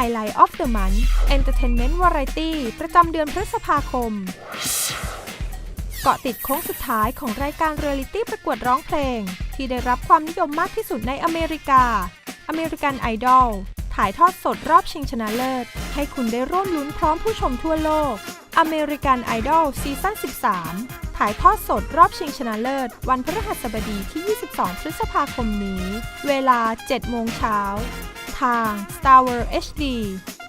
Highlight of the Month Entertainment Variety ประจำเดือนพฤษภาคม เกาะติดโค้งสุดท้ายของรายการเรียลิตี้ประกวดร้องเพลง ที่ได้รับความนิยมมากที่สุดในอเมริกา American Idol ถ่ายทอดสดรอบชิงชนะเลิศ ให้คุณได้ร่วมลุ้นพร้อมผู้ชมทั่วโลก American Idol ซีซั่น13 ถ่ายทอดสดรอบชิงชนะเลิศ วันพฤหัสบดีที่ 22 พฤษภาคมนี้ เวลา 7 โมงเช้า ทาง Star World HD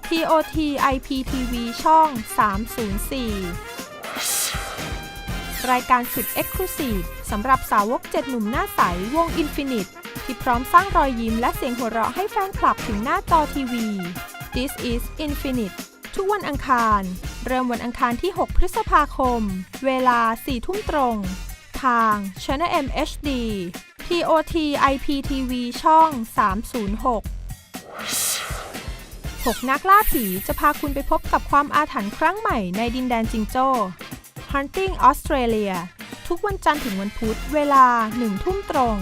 TOT IPTV ช่อง 304 รายการสุด Exclusive สำหรับสาวก 7 หนุ่มหน้าใส วง Infinite ที่พร้อมสร้างรอยยิ้มและเสียงหัวเราะให้แฟนคลับถึงหน้าจอทีวี This is Infinite ทุกวันอังคาร เริ่มวันอังคารที่ 6 พฤษภาคม เวลา 4 ทุ่มตรง ทาง Channel M HD TOT IPTV ช่อง 306 6 นักล่าผีจะพาคุณไปพบกับความอาถรรพ์ครั้งใหม่ในดินแดนจิงโจ้ Hunting Australia ทุกวันจันทร์ถึงวันพุธเวลา 1 ทุ่มตรง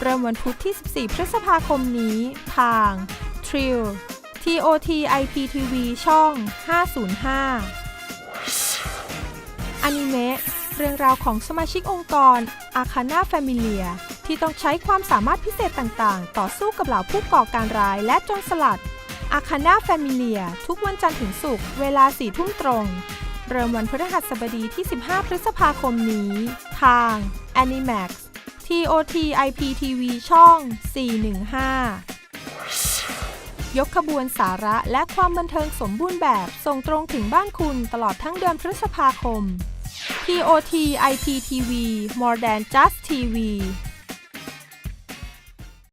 เริ่มวันพุธที่ 14 พฤษภาคมนี้ ทาง Trill TOT IPTV ช่อง 505 อนิเมะ เรื่องราวของสมาชิกองค์กรอาคาน่าแฟมิเลียที่ต้องใช้ความสามารถพิเศษต่างๆ ต่อสู้กับเหล่าผู้ก่อการร้ายและโจรสลัดอาคาน่าแฟมิเลียทุกวันจันทร์ถึงศุกร์เวลา4ทุ่มตรง เริ่มวันพฤหัสบดีที่ 15 พฤษภาคมนี้ ทาง Animax TOT IPTV ช่อง 415 ยกขบวนสาระและความบันเทิงสมบูรณ์แบบ ส่งตรงถึงบ้านคุณตลอดทั้งเดือนพฤษภาคม TOT IPTV More Than Just TV